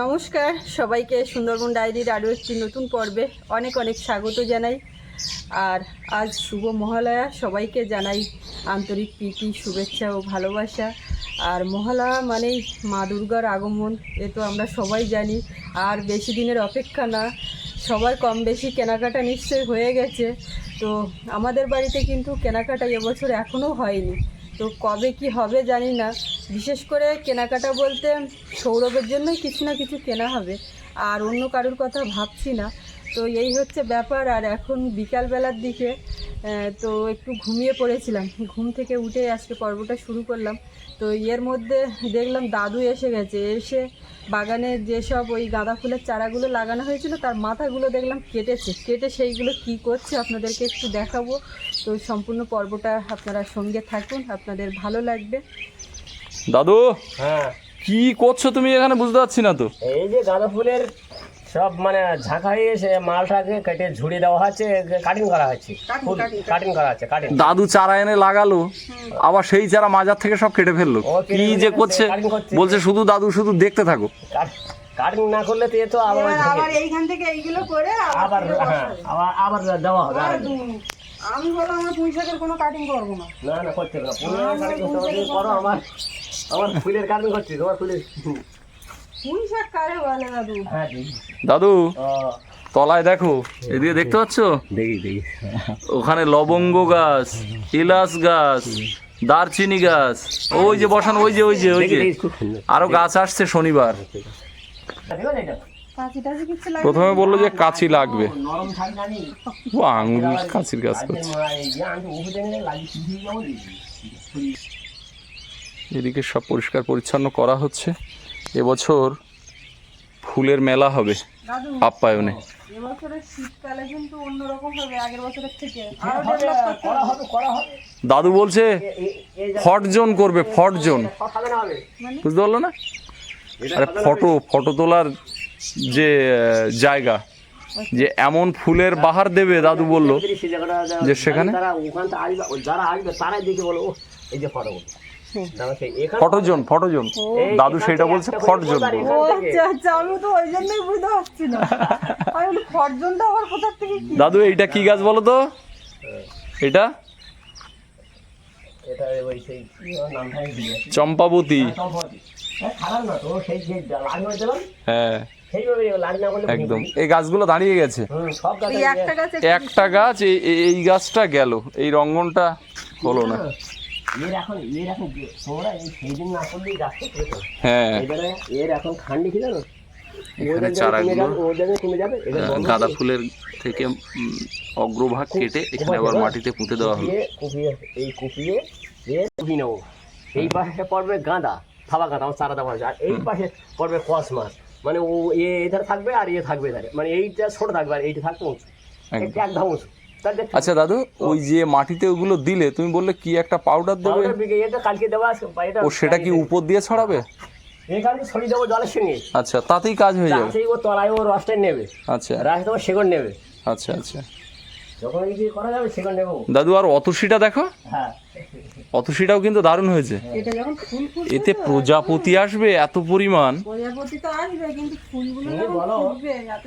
নমস্কার, সবাইকে সুন্দরবন ডায়েরির আরও একটি নতুন পর্বে অনেক অনেক স্বাগত জানাই। আর আজ শুভ মহালয়া, সবাইকে জানাই আন্তরিক প্রীতি, শুভেচ্ছা ও ভালোবাসা। আর মহালয়া মানেই মা দুর্গার আগমন, এ তো আমরা সবাই জানি। আর বেশি দিনের অপেক্ষা না, সবার কম বেশি কেনাকাটা নিশ্চয়ই হয়ে গেছে। তো আমাদের বাড়িতে কিন্তু কেনাকাটা এবছর এখনও হয়নি। তো কবে কি হবে জানি না। বিশেষ করে কেনাকাটা বলতে সৌরভের জন্যই কিছু না কিছু কেনা হবে। আর অন্য কারুর কথা ভাবছি না। তো এই হচ্ছে ব্যাপার। আর এখন বিকালবেলার দিকে তো একটু ঘুমিয়ে পড়েছিলাম। ঘুম থেকে উঠে আজকে পর্বটা শুরু করলাম। তো এর মধ্যে দেখলাম দাদু এসে গেছে। এসে বাগানে যেসব ওই গাঁদা ফুলের চারাগুলো লাগানো হয়েছিল তার মাথাগুলো দেখলাম কেটেছে। কেটে সেইগুলো কি করছে আপনাদেরকে একটু দেখাবো। তো সম্পূর্ণ পর্বটা আপনারা সঙ্গে থাকুন আপনাদের ভালো লাগবে। দাদু হ্যাঁ। কি করছ তুমি এখানে বুঝতে পারছি না তো। এই যে গাঁদা ফুলের সব মানে ঝাঁকা হয়ে সে মালটাকে কেটে ঝুড়ি দেওয়া হচ্ছে কাটিং করা হচ্ছে। কাটিং করা হচ্ছে কাটিং দাদু চারা এনে লাগালো আবার সেই চারা মাজার থেকে সব কেটে ফেলল। কি যে করছে? বলছে শুধু দাদু শুধু দেখতে থাকো। কাটিং না করলে তো এ তো আবার আবার এইখান থেকে এইগুলো করে আবার হ্যাঁ আবার আবার দেওয়া হবে আমি বললাম আমার পুঁই শাকের কোনো কাটিং করব না। না না করতে আমার আমার ফুলের কাটিং করছি তোমার ফুলের বলে দাদু। হ্যাঁ তলায় দেখো এদিকে দেখতে পাচ্ছ? দেখি দেখি। ওখানে লবঙ্গ গাছ ইলাস গাছ দারচিনি গাছ ওই যে বসান ওই যে ওই যে ওই যে। আরও গাছ আসছে শনিবার। প্রথমে বলল যে কাঁচি লাগবে। ও, আঙুল কাঁচির গাছ করছে। এদিকে সব পরিষ্কার পরিচ্ছন্ন করা হচ্ছে। এবছর ফুলের মেলা হবে দাদু আপ্যায়নে। এবছরের শীতকালে কিন্তু অন্যরকম হবে আগের বছরের থেকে। আরও হবে, ডেভেলপ করতে করা হবে। করা হবে। দাদু বলছে ফট জোন করবে ফট জোন। হবে বুঝতে পারল না? এটা আরে ফটো ফটো তোলার যে জায়গা যে এমন ফুলের বাহার দেবে দাদু বলল যা- সেখানে? তারা ওখান থেকে আসবে ও যারা আসবে তারাই দেখে বলো এই যে ফটো ফটো জোন দাদু সেটা বলছে ফট জোন বলবে। ও আচ্ছা আচ্ছা আমি তো ওই জন্যই বুঝতে পারছি না। আমি আবার কোথা থেকে দাদু এইটা কি গাছ বলো তো? এটা? এটা। চম্পাবতী। হ্যাঁ, হ্যাঁ একদম। এই গাছগুলো দাঁড়িয়ে গেছে। একটা গাছ এই এই- এই গাছটা গেল। এই রঙ্গনটা হলো না। এর এখন এর এখন তোমরা এই সেই দিন না করলেই হ্যাঁ। এবারে এর এখন খান্ডি কি জানো এখানে চারাগুলো বন্ধ গাঁদা ফুলের থেকে অগ্রভাগ কেটে এখানে আবার মাটিতে পুঁতে দেওয়া হলো। এই কুপিয়ে নেব। এই পাশে পড়বে গাঁদা থাবা গাঁদা আমার চারা দেওয়া আর এই পাশে পড়বে কস মাছ। মানে ও এ এধারে থাকবে আর এ থাকবে এধারে। মানে এইটা ছোট থাকবে আর এইটা থাকবে উঁচু। একদম। উঁচু। আচ্ছা দাদু ওই যে মাটিতে ওগুলো দিলে তুমি বললে কি একটা পাউডার দেবে? কালকে দেওয়া ও সেটা কি উপর দিয়ে ছড়াবে? এখানে ছড়িয়ে দেবো জলের সঙ্গে। আচ্ছা তাতেই কাজ হয়ে যাবে। ও তলায় ও রসটা নেবে। আচ্ছা। রাস দেবো সেগুন নেবে। আচ্ছা আচ্ছা। যখন এই যে করা যাবে সেগুন নেব। দাদু আর অতসিটা দেখো। হ্যাঁ। অতসিটাও কিন্তু দারুণ হয়েছে। এটা যখন ফুল ফুল এতে প্রজাপতি আসবে এত পরিমাণ। প্রজাপতি তো আসবে এত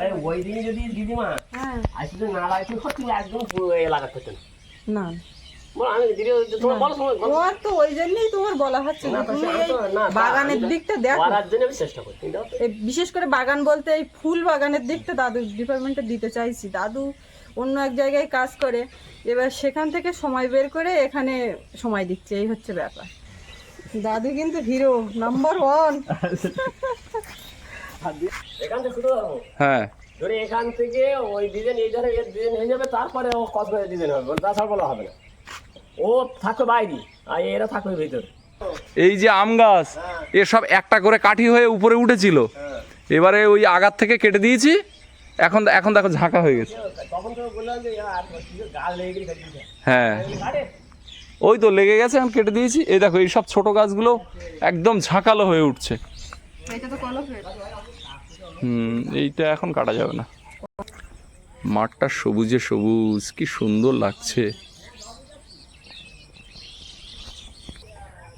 আরে ওই দিনে যদি দিদিমা হ্যাঁ। না লাগাইতে সত্যি একদম লাগাতে হতো না। না। বলো, আমি দিদি তোমার বলো সময় তোমার তো ওই জন্যই তোমার বলা হচ্ছে না, তুমি বাগানের দিকটা দেখো। করার জন্য আমি চেষ্টা করি কিন্তু এই বিশেষ করে বাগান বলতে এই ফুল বাগানের দিকটা দাদু ডিপার্টমেন্টে দিতে চাইছি। দাদু অন্য এক জায়গায় কাজ করে এবার সেখান থেকে সময় বের করে এখানে সময় দিচ্ছে এই হচ্ছে ব্যাপার। দাদু কিন্তু হিরো নাম্বার ওয়ান থেকে শুরু হ্যাঁ। ধরে এখান থেকে ওই ডিজাইন এই ধারে এর ডিজাইন হয়ে যাবে তারপরে ও কত ডিজাইন হবে? তাছাড়া বলা হবে না। ও থাকবে বাইরে আর এরা থাকবে ভিতরে। এই যে আম গাছ এসব একটা করে কাঠি হয়ে উপরে উঠেছিল। এবারে ওই আগার থেকে কেটে দিয়েছি এখন এখন দেখো ঝাঁকা হয়ে গেছে। হ্যাঁ। ওই তো লেগে গেছে এখন কেটে দিয়েছি। এই দেখো এই সব ছোট গাছগুলো একদম ঝাঁকালো হয়ে উঠছে। এটা তো কলপ হুম এইটা এখন কাটা যাবে না। মাঠটা সবুজে সবুজ কি সুন্দর লাগছে।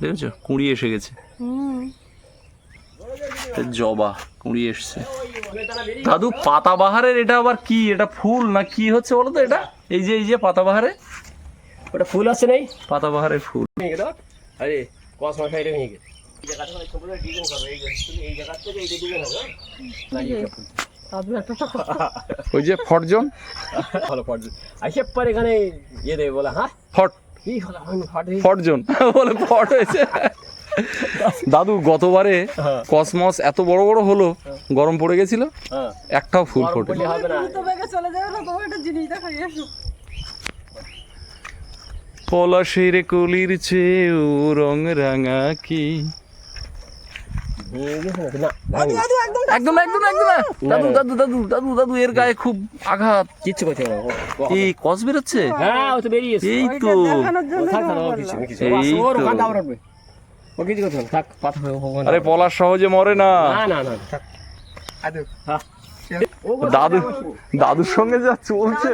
দেখেছ? কুড়ি এসে গেছে। জবা কুড়ি এসছে। দাদু পাতাবাহারের এটা আবার কি? এটা ফুল না কি হচ্ছে বলো তো এটা? এই যে এই যে পাতাবাহারে? ওটা ফুল আছে নেই? পাতাবাহারের ফুল। আরে কস মাস এটা ওই যে ফরজন? ভালো পড়বে আইসে পর এখানে ইয়ে দেবে বলে হ্যাঁ? ফট। ফটজন বলে ফট হয়েছে। দাদু গতবারে কসমস এত বড় বড় হলো গরম পড়ে গেছিল হ্যাঁ। একটাও ফুল ফোটে পলাশের কলির চেয়েও রং রাঙা কি ভেঙে গেছে নাকি? না ভাঙেনি। দাদু এর গায়ে খুব আঘাত হ্যাঁ। কিছু আরে পলাশ সহজে মরে না হ্যাঁ দাদু দাদুর সঙ্গে যা চলছে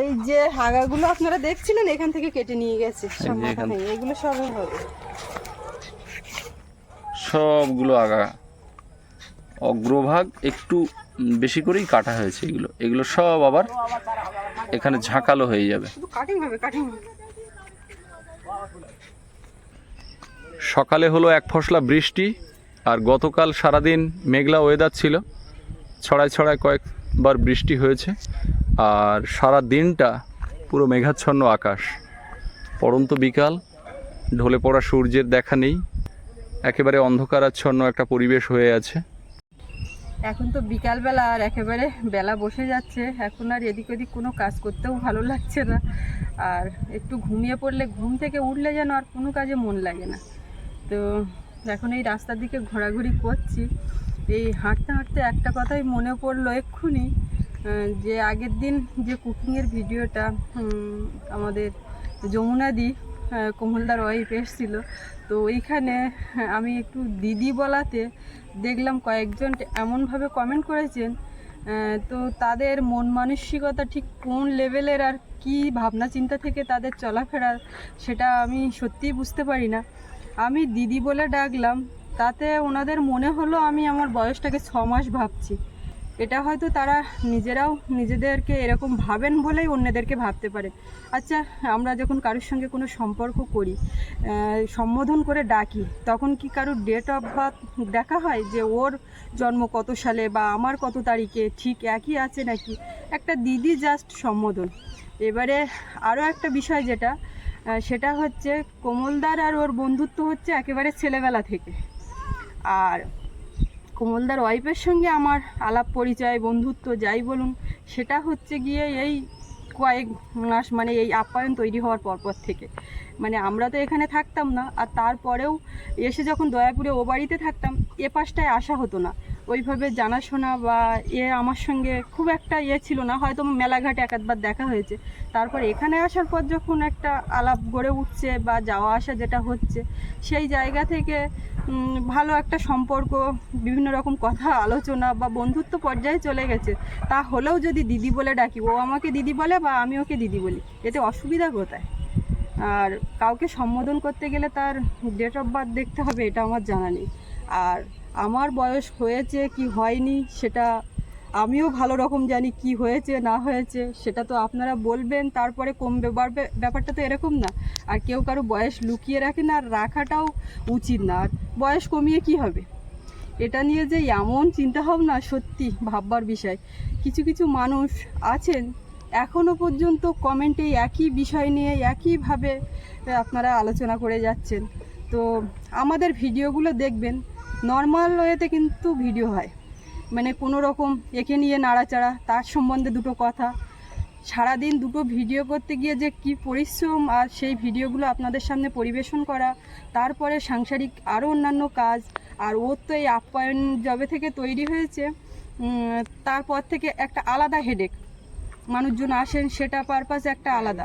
এই যে হাগাগুলো আপনারা দেখছিলেন এখান থেকে কেটে নিয়ে গেছে। এগুলো সব হবে। সবগুলো আগা। অগ্রভাগ একটু বেশি করেই কাটা হয়েছে এগুলো। এগুলো সব আবার এখানে ঝাঁকালো হয়ে যাবে। সকালে হলো এক ফসলা বৃষ্টি আর গতকাল সারাদিন মেঘলা ওয়েদার ছিল। ছড়ায় ছড়ায় কয়েকবার বৃষ্টি হয়েছে। আর সারা দিনটা পুরো মেঘাচ্ছন্ন আকাশ। পড়ন্ত বিকাল, ঢলে পড়া সূর্যের দেখা নেই, একেবারে অন্ধকারাচ্ছন্ন একটা পরিবেশ হয়ে আছে। এখন তো বিকালবেলা আর একেবারে বেলা বসে যাচ্ছে, এখন আর এদিক ওদিক কোনো কাজ করতেও ভালো লাগছে না। আর একটু ঘুমিয়ে পড়লে ঘুম থেকে উঠলে যেন আর কোনো কাজে মন লাগে না। তো এখন এই রাস্তার দিকে ঘোরাঘুরি করছি। এই হাঁটতে হাঁটতে একটা কথাই মনে পড়ল এক্ষুনি যে আগের দিন যে কুকিংয়ের ভিডিওটা আমাদের যমুনাদি কমলদার ওয়াইফ এসেছিল। তো ওইখানে আমি একটু দিদি বলাতে দেখলাম কয়েকজন এমনভাবে কমেন্ট করেছেন তো তাদের মন মানসিকতা ঠিক কোন লেভেলের আর কি ভাবনা চিন্তা থেকে তাদের চলাফেরা সেটা আমি সত্যিই বুঝতে পারি না। আমি দিদি বলে ডাকলাম, তাতে ওনাদের মনে হলো আমি আমার বয়সটাকে ছ মাস ভাবছি। এটা হয়তো তারা নিজেরাও নিজেদেরকে এরকম ভাবেন বলেই অন্যদেরকে ভাবতে পারে। আচ্ছা আমরা যখন কারোর সঙ্গে কোনো সম্পর্ক করি সম্বোধন করে ডাকি, তখন কি কারোর ডেট অফ বার্থ দেখা হয়? যে ওর জন্ম কত সালে বা আমার কত তারিখে, ঠিক একই আছে নাকি? একটা দিদি জাস্ট সম্বোধন। এবারে আরও একটা বিষয় যেটা সেটা হচ্ছে, কোমলদার আর ওর বন্ধুত্ব হচ্ছে একেবারে ছেলেবেলা থেকে। আর কোমলদার ওয়াইফের সঙ্গে আমার আলাপ পরিচয়, বন্ধুত্ব যাই বলুন, সেটা হচ্ছে গিয়ে এই কয়েক মাস মানে এই আপ্যায়ন তৈরি হওয়ার পরপর থেকে। মানে আমরা তো এখানে থাকতাম না, আর তারপরেও এসে যখন দয়াপুরে ও বাড়িতে থাকতাম, এ পাশটায় আসা হতো না। ওইভাবে জানাশোনা বা এ আমার সঙ্গে খুব একটা ইয়ে ছিল না, হয়তো মেলাঘাটে এক আধবার দেখা হয়েছে। তারপর এখানে আসার পর যখন একটা আলাপ গড়ে উঠছে বা যাওয়া আসা যেটা হচ্ছে, সেই জায়গা থেকে ভালো একটা সম্পর্ক, বিভিন্ন রকম কথা, আলোচনা বা বন্ধুত্ব পর্যায়ে চলে গেছে। তা হলেও যদি দিদি বলে ডাকি, ও আমাকে দিদি বলে বা আমি ওকে দিদি বলি, এতে অসুবিধা কোথায়? আর কাউকে সম্বোধন করতে গেলে তার ডেট অফ বার্থ দেখতে হবে, এটা আমার জানা নেই। আর আমার বয়স হয়েছে কি হয়নি সেটা আমিও ভালো রকম জানি কি হয়েছে, না হয়েছে, সেটা তো আপনারা বলবেন, তারপরে কমবে বাড়বে ব্যাপারটা তো এরকম না। আর কেউ কারও বয়স লুকিয়ে রাখে না, আর রাখাটাও উচিত না। আর বয়স কমিয়ে কি হবে? এটা নিয়ে যে এমন চিন্তাভাবনা, সত্যি ভাববার বিষয়। কিছু কিছু মানুষ আছেন এখনও পর্যন্ত কমেন্টে একই বিষয় নিয়ে একইভাবে আপনারা আলোচনা করে যাচ্ছেন। তো আমাদের ভিডিওগুলো দেখবেন নর্মাল ওয়েতে কিন্তু ভিডিও হয়। মানে কোনো রকম একে নিয়ে নাড়াচাড়া, তার সম্বন্ধে দুটো কথা। সারাদিন দুটো ভিডিও করতে গিয়ে যে কি পরিশ্রম আর সেই ভিডিওগুলো আপনাদের সামনে পরিবেশন করা, তারপরে সাংসারিক আরও অন্যান্য কাজ, আর ওর তো এই আপ্যায়ন জবে থেকে তৈরি হয়েছে। তারপর থেকে একটা আলাদা হেডেক মানুষজন আসেন, সেটা পারপাস একটা আলাদা।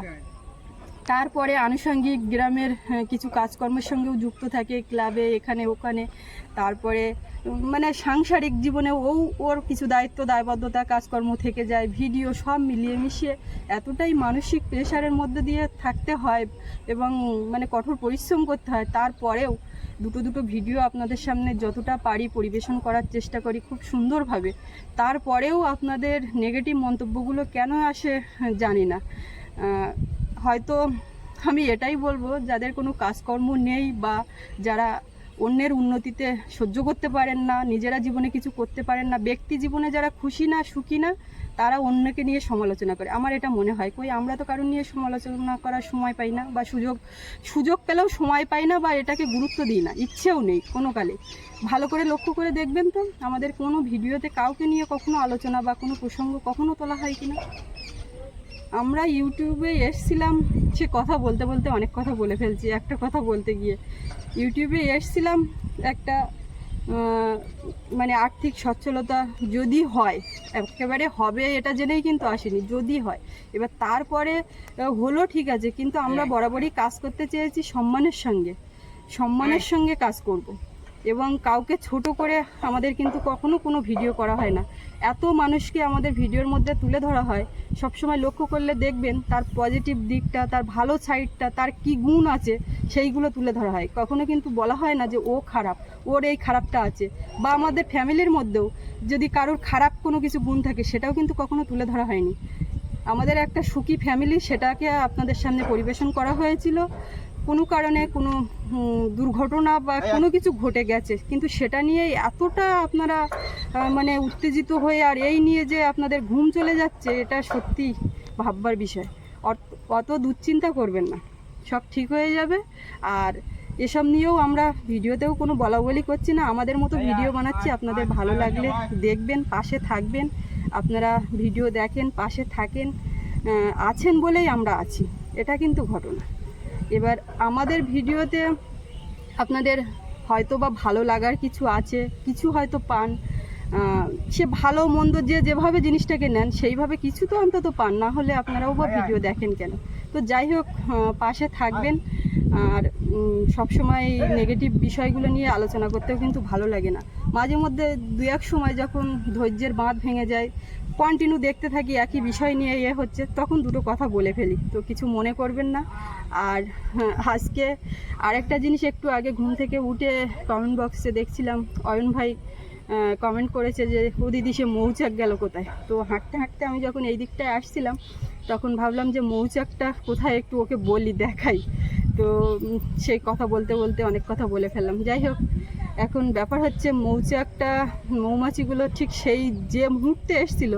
তারপরে আনুষঙ্গিক গ্রামের কিছু কাজকর্মের সঙ্গেও যুক্ত থাকে ক্লাবে, এখানে, ওখানে। তারপরে মানে সাংসারিক জীবনে ও, ওর কিছু দায়িত্ব, দায়বদ্ধতা, কাজকর্ম থেকে যায়। ভিডিও সব মিলিয়ে মিশিয়ে এতটাই মানসিক প্রেশারের মধ্যে দিয়ে থাকতে হয় এবং মানে কঠোর পরিশ্রম করতে হয়। তারপরেও দুটো দুটো ভিডিও আপনাদের সামনে যতটা পারি পরিবেশন করার চেষ্টা করি খুব সুন্দরভাবে। তারপরেও আপনাদের নেগেটিভ মন্তব্যগুলো কেন আসে জানি না। হয়তো আমি এটাই বলব, যাদের কোনো কাজকর্ম নেই বা যারা অন্যের উন্নতিতে সহ্য করতে পারেন না, নিজেরা জীবনে কিছু করতে পারেন না, ব্যক্তি জীবনে যারা খুশি না, সুখী না, তারা অন্যকে নিয়ে সমালোচনা করে। আমার এটা মনে হয়। কই, আমরা তো কারণ নিয়ে সমালোচনা করার সময় পাই না বা সুযোগ সুযোগ পেলেও সময় পাই না বা এটাকে গুরুত্ব দিই না। ইচ্ছেও নেই কোনো কালে। ভালো করে লক্ষ্য করে দেখবেন তো, আমাদের কোনো ভিডিওতে কাউকে নিয়ে কখনো আলোচনা বা কোনো প্রসঙ্গ কখনো তোলা হয় কিনা। আমরা ইউটিউবে এসছিলাম সে কথা বলতে বলতে অনেক কথা বলে ফেলছি একটা কথা বলতে গিয়ে। ইউটিউবে এসছিলাম একটা মানে আর্থিক সচ্ছলতা যদি হয় একেবারে হবে এটা জেনেই কিন্তু আসেনি যদি হয়। এবার তারপরে হলো ঠিক আছে কিন্তু আমরা বরাবরই কাজ করতে চেয়েছি সম্মানের সঙ্গে। সম্মানের সঙ্গে কাজ করব। এবং কাউকে ছোট করে আমাদের কিন্তু কখনো কোনো ভিডিও করা হয় না। এত মানুষকে আমাদের ভিডিওর মধ্যে তুলে ধরা হয়। সবসময় লক্ষ্য করলে দেখবেন তার পজিটিভ দিকটা, তার ভালো সাইডটা তার কি গুণ আছে সেইগুলো তুলে ধরা হয়। কখনো কিন্তু বলা হয় না যে ও খারাপ, ওর এই খারাপটা আছে। বা আমাদের ফ্যামিলির মধ্যেও যদি কারোর খারাপ কোনো কিছু গুণ থাকে, সেটাও কিন্তু কখনো তুলে ধরা হয়নি। আমাদের একটা সুখী ফ্যামিলি, সেটাকে আপনাদের সামনে পরিবেশন করা হয়েছিল। কোনো কারণে কোনো দুর্ঘটনা বা কোনো কিছু ঘটে গেছে কিন্তু সেটা নিয়ে এতটা আপনারা মানে উত্তেজিত হয়ে আর এই নিয়ে যে আপনাদের ঘুম চলে যাচ্ছে এটা সত্যি ভাববার বিষয়। অত- অত দুশ্চিন্তা করবেন না সব ঠিক হয়ে যাবে। আর এসব নিয়েও আমরা ভিডিওতেও কোনো বলা বলি করছি না আমাদের মতো ভিডিও বানাচ্ছি আপনাদের ভালো লাগলে দেখবেন পাশে থাকবেন আপনারা ভিডিও দেখেন পাশে থাকেন আছেন বলেই আমরা আছি এটা কিন্তু ঘটনা। এবার আমাদের ভিডিওতে আপনাদের হয়তো বা ভালো লাগার কিছু আছে, কিছু হয়তো পান সে ভালো মন্দ যে যেভাবে জিনিসটাকে নেন, সেইভাবে কিছু তো অন্তত পান, না হলে আপনারাও বা ভিডিও দেখেন কেন? তো যাই হোক পাশে থাকবেন, আর সবসময় নেগেটিভ বিষয়গুলো নিয়ে আলোচনা করতেও কিন্তু ভালো লাগে না। মাঝে মধ্যে দু এক সময় যখন ধৈর্যের বাঁধ ভেঙে যায় কন্টিনিউ দেখতে থাকি একই বিষয় নিয়ে ইয়ে হচ্ছে, তখন দুটো কথা বলে ফেলি। তো কিছু মনে করবেন না। আর আজকে আরেকটা জিনিস একটু আগে ঘুম থেকে উঠে কমেন্ট বক্সে দেখছিলাম। অয়ন ভাই কমেন্ট করেছে যে, ও দিদি, সে মৌচাক গেল কোথায়? তো হাঁটতে হাঁটতে আমি যখন এই দিকটায় আসছিলাম, তখন ভাবলাম যে, মৌচাকটা কোথায়? একটু ওকে বলি, দেখাই। তো সেই কথা বলতে বলতে অনেক কথা বলে ফেললাম। যাই হোক এখন ব্যাপার হচ্ছে মৌচাকটা মৌমাছিগুলো ঠিক সেই যে মুহূর্তে এসছিল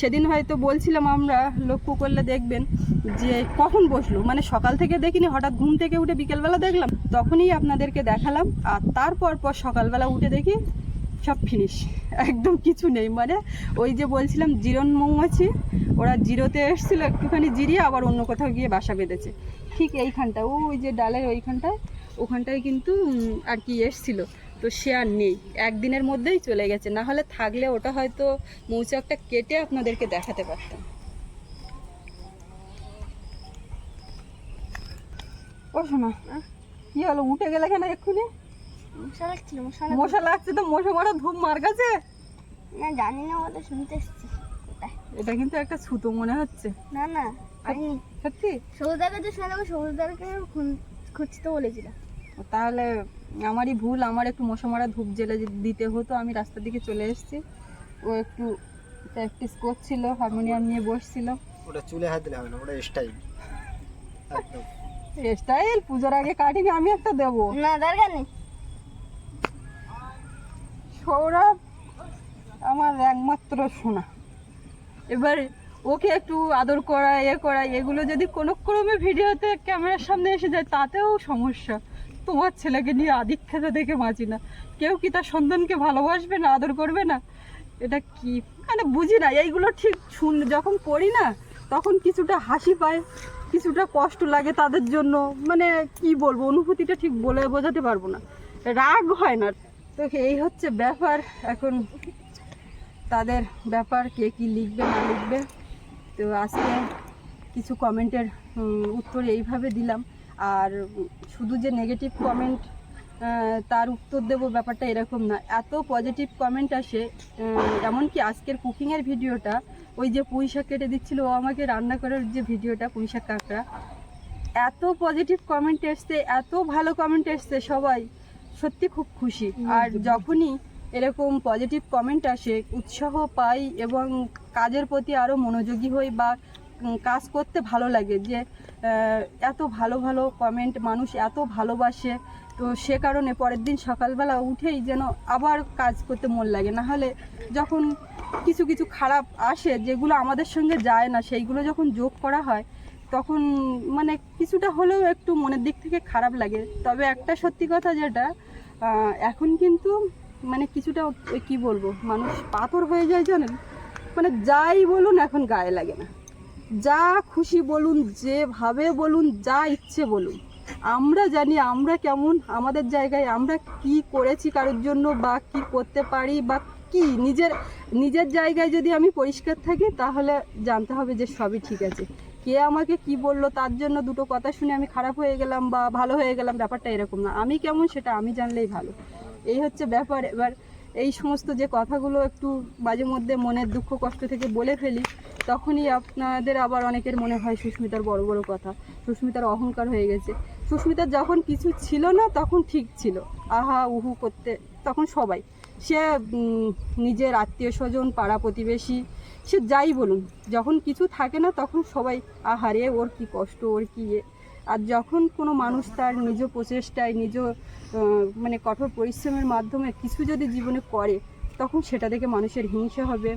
সেদিন হয়তো বলছিলাম আমরা, লক্ষ্য করলে দেখবেন যে কখন বসল? মানে সকাল থেকে দেখিনি, হঠাৎ ঘুম থেকে উঠে বিকেলবেলা দেখলাম, তখনই আপনাদেরকে দেখালাম, আর তারপর পর সকালবেলা উঠে দেখি সব ফিনিশ একদম কিছু নেই। মানে ওই যে বলছিলাম জিরন মৌমাছি, ওরা জিরোতে এসেছিল, একটুখানি জিরিয়ে আবার অন্য কোথাও গিয়ে বাসা বেঁধেছে। ঠিক এইখানটা ওই যে ডালের ওইখানটায় ওখানটায় কিন্তু আর কি এসছিল। তো সে আর নেই। একদিনের মধ্যেই চলে গেছে। না হলে থাকলে ওটা হয়তো মৌচাকটা কেটে আপনাদেরকে দেখাতে পারতাম। ও শোনা কি হলো? উঠে গেলে কেন এক্ষুনি? মশা লাগছিল মশা মশা লাগছে তো মশা মারা ধূপ মার গেছে না জানি না ওটা শুনতে এসছি। এটা কিন্তু একটা ছুতো মনে হচ্ছে। না না সত্যি? সবুজদাকে তো শুনলাম সবুজদাকে খুঁজতে বলেছিলাম তাহলে আমারই ভুল আমার একটু মশা মারা ধূপ জেলে যদি দিতে হতো আমি রাস্তার দিকে চলে এসেছি। ও একটু প্র্যাকটিস করছিল হারমোনিয়াম নিয়ে বসছিল। ওটা চুলে হাত দিলে হবে না ওটা স্টাইল একদম। স্টাইল পুজোর আগে কাটিনি আমি একটা দেবো। না দরকার নেই। সৌরভ আমার একমাত্র সোনা। এবার ওকে একটু আদর করা এ করা এগুলো যদি কোনো ক্রমে ভিডিওতে ক্যামেরার সামনে এসে যায় তাতেও সমস্যা। তোমার ছেলেকে নিয়ে আদিক্ষেতে দেখে বাঁচি না। কেউ কি তার সন্তানকে ভালোবাসবে না, আদর করবে না? এটা কি? মানে বুঝি না, এইগুলো ঠিক শুন, যখন পড়ি না, তখন কিছুটা হাসি পায়, কিছুটা কষ্ট লাগে তাদের জন্য। মানে কি বলব, অনুভূতিটা ঠিক বলে বোঝাতে পারব না। রাগ হয় না। তো এই হচ্ছে ব্যাপার। এখন তাদের ব্যাপার, কে কি লিখবে, না লিখবে? তো আজকে কিছু কমেন্টের উত্তর এইভাবে দিলাম। আর শুধু যে নেগেটিভ কমেন্ট তার উত্তর দেবো ব্যাপারটা এরকম না। এত পজিটিভ কমেন্ট আসে এমনকি আজকের কুকিংয়ের ভিডিওটা ওই যে পুঁই শাক কেটে দিচ্ছিল ও আমাকে রান্না করার যে ভিডিওটা পুঁই শাক কাঁকড়া এত পজিটিভ কমেন্ট এসছে এত ভালো কমেন্ট এসছে সবাই সত্যি খুব খুশি। আর যখনই এরকম পজিটিভ কমেন্ট আসে উৎসাহ পাই এবং কাজের প্রতি আরও মনোযোগী হই বা কাজ করতে ভালো লাগে যে এত ভালো ভালো কমেন্ট মানুষ এত ভালোবাসে। তো সে কারণে পরের দিন সকালবেলা উঠেই যেন আবার কাজ করতে মন লাগে। না হলে যখন কিছু কিছু খারাপ আসে, যেগুলো আমাদের সঙ্গে যায় না, সেইগুলো যখন যোগ করা হয়, তখন মানে কিছুটা হলেও একটু মনের দিক থেকে খারাপ লাগে। তবে একটা সত্যি কথা যেটা এখন কিন্তু মানে কিছুটা কি বলব, মানুষ পাথর হয়ে যায় জানেন? মানে যাই বলুন, এখন গায়ে লাগে না। যা খুশি বলুন যেভাবে বলুন, যা ইচ্ছে বলুন। আমরা জানি আমরা কেমন, আমাদের জায়গায় আমরা কি করেছি কারোর জন্য বা কি করতে পারি বা কি। নিজের নিজের জায়গায় যদি আমি পরিষ্কার থাকি, তাহলে জানতে হবে যে সবই ঠিক আছে। কে আমাকে কি বলল, তার জন্য দুটো কথা শুনে আমি খারাপ হয়ে গেলাম বা ভালো হয়ে গেলাম, ব্যাপারটা এরকম না। আমি কেমন সেটা আমি জানলেই ভালো। এই হচ্ছে ব্যাপার। এবার এই সমস্ত যে কথাগুলো একটু মাঝে মধ্যে মনের দুঃখ, কষ্ট থেকে বলে ফেলি, তখনই আপনাদের আবার অনেকের মনে হয় সুস্মিতার বড় বড় কথা। সুস্মিতার অহংকার হয়ে গেছে। সুস্মিতার যখন কিছু ছিল না, তখন ঠিক ছিল। আহা, উহু করতে, তখন সবাই। সে নিজের আত্মীয় স্বজন, পাড়া প্রতিবেশী, সে যাই বলুন, যখন কিছু থাকে না, তখন সবাই আহারে ওর কি কষ্ট, ওর কি ইয়ে আর যখন কোনো মানুষ তার নিজ প্রচেষ্টায়, নিজ মানে কঠোর পরিশ্রমের মাধ্যমে কিছু যদি জীবনে করে তখন সেটা দেখে মানুষের হিংসা হবে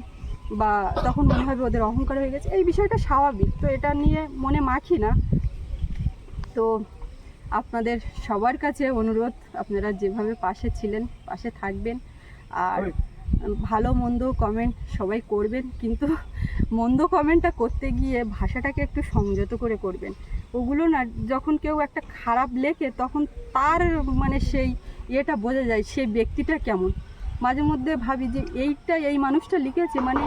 বা তখন মনে হবে ওদের অহংকার হয়ে গেছে। এই বিষয়টা স্বাভাবিক তো এটা নিয়ে মনে মাখি না। তো আপনাদের সবার কাছে অনুরোধ আপনারা যেভাবে পাশে ছিলেন পাশে থাকবেন। আর ভালো মন্দ কমেন্ট সবাই করবেন কিন্তু মন্দ কমেন্টটা করতে গিয়ে ভাষাটাকে একটু সংযত করে করবেন। ওগুলো না, যখন কেউ একটা খারাপ লেখে, তখন তার মানে সেই ইয়েটা বোঝা যায়, সেই ব্যক্তিটা কেমন। মাঝে মধ্যে ভাবি যে, এইটা, এই মানুষটা লিখেছে মানে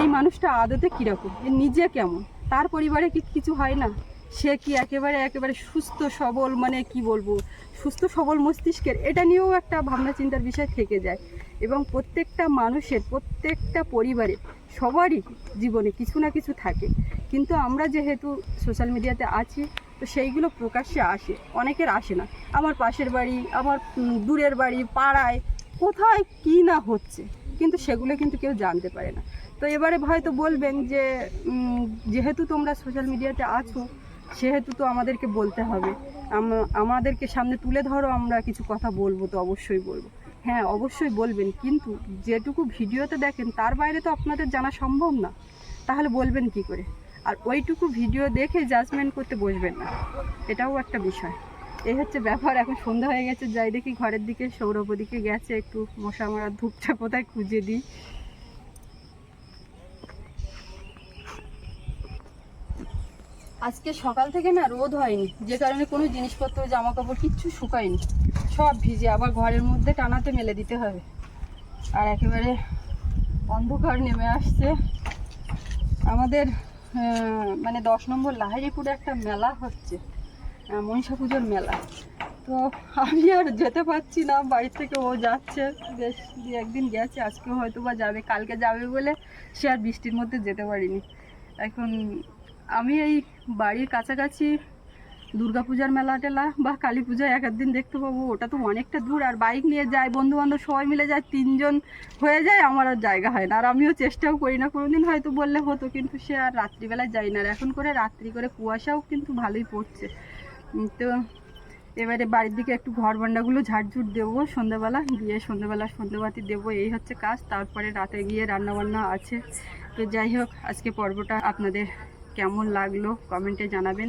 এই মানুষটা আদতে কীরকম নিজে কেমন? তার পরিবারে কি কিছু হয় না? সে কি একেবারে একেবারে সুস্থ, সবল মানে কি বলব, সুস্থ, সবল মস্তিষ্কের, এটা নিয়েও একটা ভাবনা চিন্তার বিষয় থেকে যায়। এবং প্রত্যেকটা মানুষের, প্রত্যেকটা পরিবারে সবারই জীবনে কিছু না কিছু থাকে। কিন্তু আমরা যেহেতু সোশ্যাল মিডিয়াতে আছি, তো সেইগুলো প্রকাশ্যে আসে, অনেকের আসে না। আমার পাশের বাড়ি, আমার দূরের বাড়ি, পাড়ায়, কোথায় কী না হচ্ছে, কিন্তু সেগুলো কিন্তু কেউ জানতে পারে না। তো এবারে হয়তো বলবেন যে যেহেতু তোমরা সোশ্যাল মিডিয়াতে আছো, সেহেতু তো আমাদেরকে বলতে হবে। আমাদেরকে সামনে তুলে ধরো, আমরা কিছু কথা বলব তো অবশ্যই বলব। হ্যাঁ অবশ্যই বলবেন। কিন্তু যেটুকু ভিডিওতে দেখেন, তার বাইরে তো আপনাদের জানা সম্ভব না। তাহলে বলবেন কি করে? আর ওইটুকু ভিডিও দেখে জাজমেন্ট করতে বসবেন না। এটাও একটা বিষয়। এই হচ্ছে ব্যাপার। এখন সন্ধ্যা হয়ে গেছে, যাই দেখি ঘরের দিকে, সৌরভ দিকে গেছে, একটু মশা মারার ধূপটা কোথায় খুঁজে দিই। আজকে সকাল থেকে না রোদ হয়নি, যে কারণে কোনো জিনিসপত্র জামা কাপড় কিচ্ছু শুকায়নি। সব ভিজে, আবার ঘরের মধ্যে টানাতে মেলে দিতে হবে। আর একেবারে অন্ধকার নেমে আসছে। আমাদের মানে দশ নম্বর লাহিরিপুরে একটা মেলা হচ্ছে মনসা পুজোর মেলা। তো আমি আর যেতে পারছি না, বাড়ি থেকে ও যাচ্ছে। বেশ একদিন গেছে আজকে হয়তো বা যাবে, কালকে যাবে বলে সে আর বৃষ্টির মধ্যে যেতে পারিনি। এখন আমি এই বাড়ির কাছাকাছি দুর্গাপূজার মেলা টেলা বা কালী পূজা এক দিন দেখতে পাবো, ওটা তো অনেকটা দূর, আর বাইক নিয়ে যায় বন্ধু বান্ধব সবাই মিলে যায় তিনজন হয়ে যায় আমার আর জায়গা হয় না, আর আমিও চেষ্টাও করি না, কোনোদিন হয়তো বললে হতো, কিন্তু সে আর রাত্রিবেলায় যাই না, আর এখন করে রাত্রি করে কুয়াশাও কিন্তু ভালোই পড়ছে। তো এবারে বাড়ির দিকে একটু ঘর বান্ডাগুলো ঝাড়ঝুট দেবো, সন্ধ্যাবেলা দিয়ে সন্ধ্যাবেলা সন্ধ্যাবাতি দেবো, এই হচ্ছে কাজ, তারপরে রাতে গিয়ে রান্নাবান্না আছে। তো যাই হোক, আজকে পর্বটা আপনাদের কেমন লাগল কমেন্টে জানাবেন।